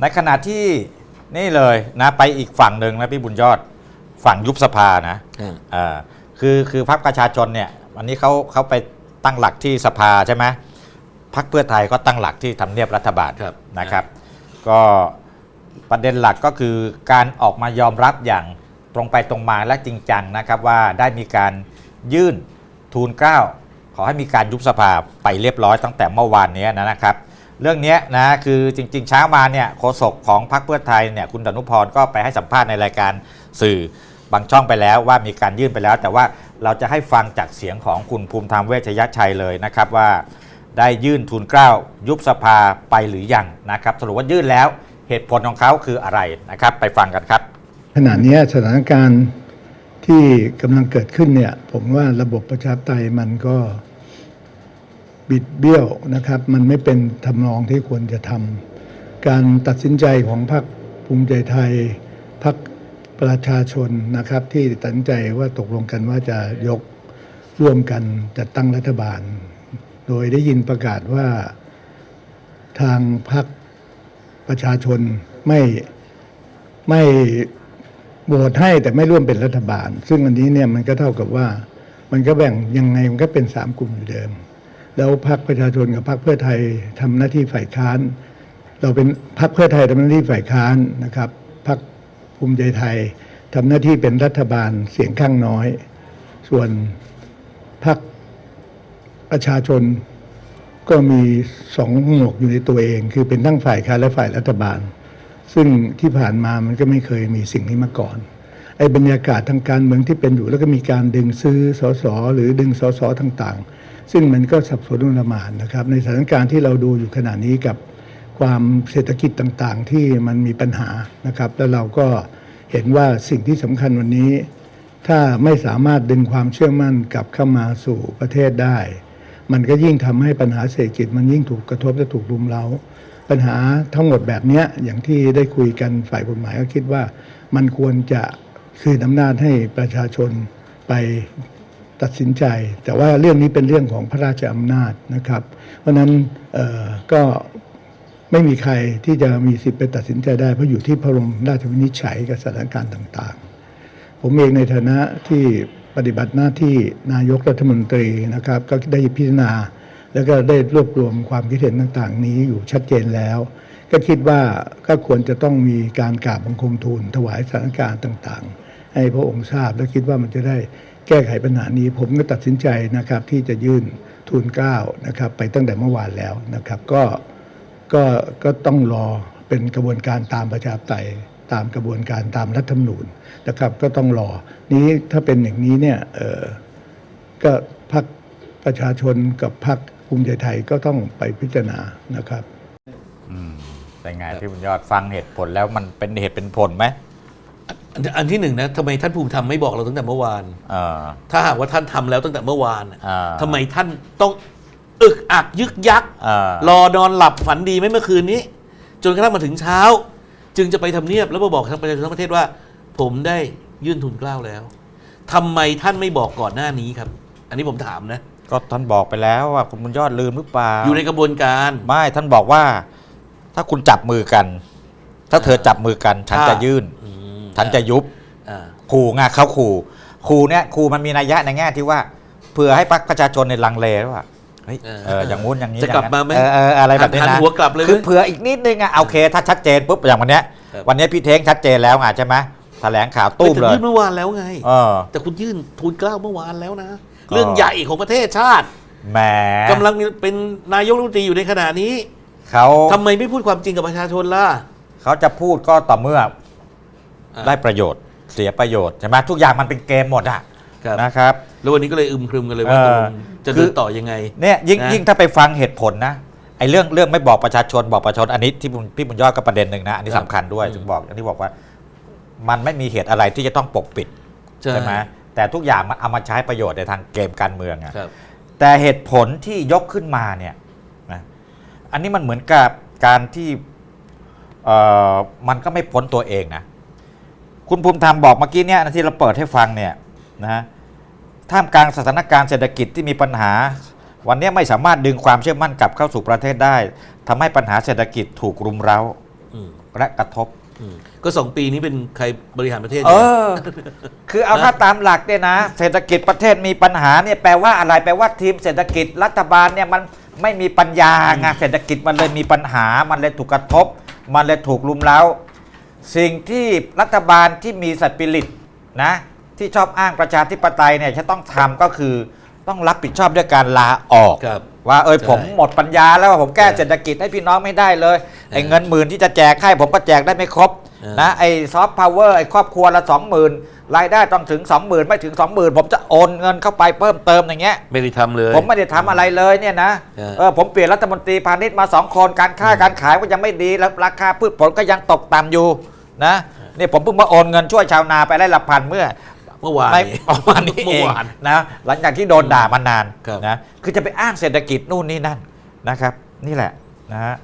ในขณะที่นี่เลยนะไปอีกฝั่งหนึ่งนะพี่บุญยอดฝั่งยุบสภานะอ่าเอ่าคือคือพรรคประชาชนเนี่ยวันนี้เขาเขาไปตั้งหลักที่สภาใช่ไหมพรรคเพื่อไทยก็ตั้งหลักที่ทำเนียบรัฐบาลครับนะครับ ก็ประเด็นหลักก็คือการออกมายอมรับอย่างตรงไปตรงมาและจริงจังนะครับว่าได้มีการยื่นทูลเกล้าขอให้มีการยุบสภาไปเรียบร้อยตั้งแต่เมื่อวานนี้นะครับ เรื่องนี้นะคือจริง ๆ เช้ามาเนี่ยโฆษกของพรรคเพื่อไทยเนี่ยคุณดนุพรก็ไปให้สัมภาษณ์ในรายการสื่อบางช่องไปแล้วว่ามีการยื่นไปแล้ว แต่ว่าเราจะให้ฟังจากเสียงของคุณภูมิธรรมเวชยชัยเลยนะครับว่า ได้ยื่นทูลเกล้ายุบสภาไปหรือยังนะครับสรุปว่ายื่นแล้วเหตุผลของเขาคืออะไรนะครับ ไปฟังกันครับ ขณะนี้สถานการณ์ที่กำลังเกิดขึ้นเนี่ยผมว่าระบบประชาธิปไตยมันก็ บิดเบี้ยวนะครับ มันไม่เป็นทำนองที่ควรจะทำการตัดสินใจของพรรคภูมิใจไทยพรรคประชาชนนะครับ ที่ตัดสินใจว่าตกลงกันว่าจะยกร่วมกันจัดตั้งรัฐบาล โดยได้ยินประกาศว่าทางพรรคประชาชนไม่ไม่โหวตให้แต่ไม่ร่วมเป็นรัฐบาล ซึ่งอันนี้เนี่ยมันก็เท่ากับว่ามันก็แบ่งยังไงมันก็เป็นสามกลุ่มอยู่เดิม แล้วพรรคประชาชนกับพรรคเพื่อไทยทำหน้าที่ฝ่ายค้าน เราเป็นพรรคเพื่อไทยทำหน้าที่ฝ่ายค้านนะครับพรรคภูมิใจไทยทำหน้าที่เป็นรัฐบาลเสียงข้างน้อย ส่วนพรรคประชาชนก็มีสองหมวกอยู่ในตัวเอง คือเป็นทั้งฝ่ายค้านและฝ่ายรัฐบาล ซึ่งที่ผ่านมามันก็ไม่เคยมีสิ่งนี้มาก่อน ไอ้บรรยากาศทางการเมืองที่เป็นอยู่แล้วก็มีการดึงซื้อสสหรือดึงสสต่างๆ ซึ่งมันก็สับสนอุลมานนะครับ ในสถานการณ์ที่เราดูอยู่ขณะนี้กับความเศรษฐกิจต่างๆ ที่มันมีปัญหานะครับ แล้วเราก็เห็นว่าสิ่งที่สำคัญวันนี้ ถ้าไม่สามารถดึงความเชื่อมั่นกลับเข้ามาสู่ประเทศได้ มันก็ยิ่งทำให้ปัญหาเศรษฐกิจมันยิ่งถูกกระทบและถูกรุมเร้าปัญหาทั้งหมดแบบนี้อย่างที่ได้คุยกันฝ่ายกฎหมายก็คิดว่ามันควรจะ คืนอำนาจให้ประชาชนไปตัดสินใจ แต่ว่าเรื่องนี้เป็นเรื่องของพระราชอำนาจนะครับ เพราะนั้นก็ไม่มีใครที่จะมีสิทธิ์ไปตัดสินใจได้ เพราะอยู่ที่พระบรมราชวินิจฉัยกับสถานการณ์ต่างๆ ผมเองในฐานะที่ปฏิบัติหน้าที่นายกรัฐมนตรีนะครับ ก็ได้พิจารณา แล้วก็ได้รวบรวมความคิดเห็นต่าง ๆ นี้อยู่ชัดเจนแล้ว ก็คิดว่าก็ควรจะต้องมีการกราบบังคมทูลถวายสถานการณ์ต่าง ๆ ให้พระองค์ทราบและคิดว่ามันจะได้แก้ไขปัญหานี้ ผมก็ตัดสินใจนะครับที่จะยื่นทูลเก้านะครับไปตั้งแต่เมื่อวานแล้วนะครับก็ก็ก็ต้องรอเป็นกระบวนการตามประชาธิปไตยตามกระบวนการตามรัฐธรรมนูญนะครับ ก็ต้องรอ นี้ถ้าเป็นอย่างนี้เนี่ยเออก็พรรคประชาชนกับพรรคภูมิใจไทยก็ต้องไปพิจารณานะครับอืมเป็นไงพี่บุญยอดฟังเหตุผลแล้วมันเป็นเหตุเป็นผลไหม อันอันที่หนึ่งนะทำไมท่านภูมิธรรมไม่บอกเราตั้งแต่เมื่อวาน เออ ถ้าหากว่าท่านทำแล้วตั้งแต่เมื่อวานน่ะอ่า ทำไมท่านต้องอึกอักยึกยัก เออ รอนอนหลับฝันดีไหมเมื่อคืนนี้ จนกระทั่งมาถึงเช้า จึงจะไปทำเนียบแล้วมาบอกทั้งประชาชนทั้งประเทศว่า ผมได้ยื่นทุนเกล้าแล้วทำไมท่านไม่บอกก่อนหน้านี้ครับ อันนี้ผมถามนะ ก็ท่านบอกไปแล้วว่าคุณบุญยอดลืมหรือเปล่าอยู่ในกระบวนการ ไม่ท่านบอกว่า ถ้าคุณจับมือกัน ถ้าเธอจับมือกัน ฉันถ้าจะยื่นอืม ฉันจะยุบอ่าขู่ไงเขาขู่ขู่เนี่ยขู่มันมีนัยยะในแง่ที่ว่าเผื่อให้พรรคประชาชนในลังเลว่าเฮ้ยเออเอออย่างงู้นอย่างนี้จะกลับมาไหมเออเอออะไรแบบนี้หันนะหัวกลับเลยไหมคือเผื่ออีกนิดนึงอะโอเค ถ้าชัดเจนปุ๊บอย่างวันเนี้ยครับวันนี้พี่เท้งชัดเจนแล้วไงใช่ไหมแถลงข่าวตุ้มแต่เลยยื่นเมื่อวานแล้วไงเออแต่คุณยื่นทุนเกล้าเมื่อวานแล้วนะก็เรื่องใหญ่ของประเทศชาติแหมกำลังเป็นนายกรัฐมนตรีอยู่ในขณะนี้เขาทำไมไม่พูดความจริงกับประชาชนล่ะเขาจะพูดก็ต่อเมื่ออะ ได้ประโยชน์เสียประโยชน์ใช่ไหมทุกอย่างมันเป็นเกมหมดอะครับนะครับ แล้ววันนี้ก็เลยอึมครึมกันเลยว่าเอตอกลงจะคืเดิอนต่อยังไง เนี่ยยิ่งนะ ยิ่งถ้าไปฟังเหตุผลนะไอ้เรื่องเรื่องไม่บอกประชาชนบอกประชาชนอันนี้ที่พี่บุญยอดก็ประเด็นหนึ่งนะอันนี้ครับ สำคัญด้วยอืมถึงบอกอย่างที่บอกว่า มันไม่มีเหตุอะไรที่จะต้องปกปิดใช่ไหมแต่ทุกอย่างมันเอามาใช้ประโยชน์ในทางเกมการเมืองอะ ครับ แต่เหตุผลที่ยกขึ้นมาเนี่ยนะอันนี้มันเหมือนกับการที่เอ่อมันก็ไม่พ้นตัวเองนะ คุณภูมิธรรมบอกเมื่อกี้เนี่ยที่เราเปิดให้ฟังเนี่ยนะท่ามกลางสถานการณ์เศรษฐกิจที่มีปัญหา วันนี้ไม่สามารถดึงความเชื่อมั่นกลับเข้าสู่ประเทศได้ทำให้ปัญหาเศรษฐกิจถูกรุมเร้าอืมและกระทบอืมก็สองปีนี้เป็นใครบริหารประเทศเอนี่ยอคือเอานะถ้าตามหลักเนี่ยนะ เศรษฐกิจประเทศมีปัญหาเนี่ยแปลว่าอะไรแปลว่าทีมเศรษฐกิจรัฐบาลเนี่ยมันไม่มีปัญญาไงเศรษฐกิจมันเลยมีปัญหา มันเลยถูกกระทบ มันเลยถูกลุมเล้า สิ่งที่รัฐบาลที่มีสปิริตนะที่ชอบอ้างประชาธิปไตยเนี่ยจะต้องทำก็คือต้องรับผิดชอบด้วยการลาออก ครับ ว่าเอยใช่ผมหมดปัญญาแล้วผมแก้ใช่เศรษฐกิจให้พี่น้องไม่ได้เลยไอ้เออเงินหมื่นที่จะแจกให้ผมก็แจกได้ไม่ครบเออ นะไอ้ซอฟต์พาวเวอร์ไอ้ครอบครัวละสองหมื่นรายได้ต้องถึงสองหมื่นไม่ถึงสองหมื่นผมจะโอนเงินเข้าไปเพิ่มเติมอย่างเงี้ย ไม่ได้ทำเลย ผมไม่ได้ทำอะไรเลยเนี่ยนะเออ เออผมเปลี่ยนรัฐมนตรีพาณิชย์มาสองคนการค้าการขายก็ยังไม่ดีแล้วราคาพืชผลก็ยังตกต่ำอยู่ นะเนี่ยผมเพิ่งมาโอนเงินช่วยชาวนาไปไร่ละพันเมื่อเมื่อวานไม่นี้ประมาณนี้เอเมื่งอวานนะหลังจากที่โดนด่ามานานครับนะคือจะไปอ้างเศรษฐกิจนู่นนี่นั่นนะครับ นี่แหละนะฮะ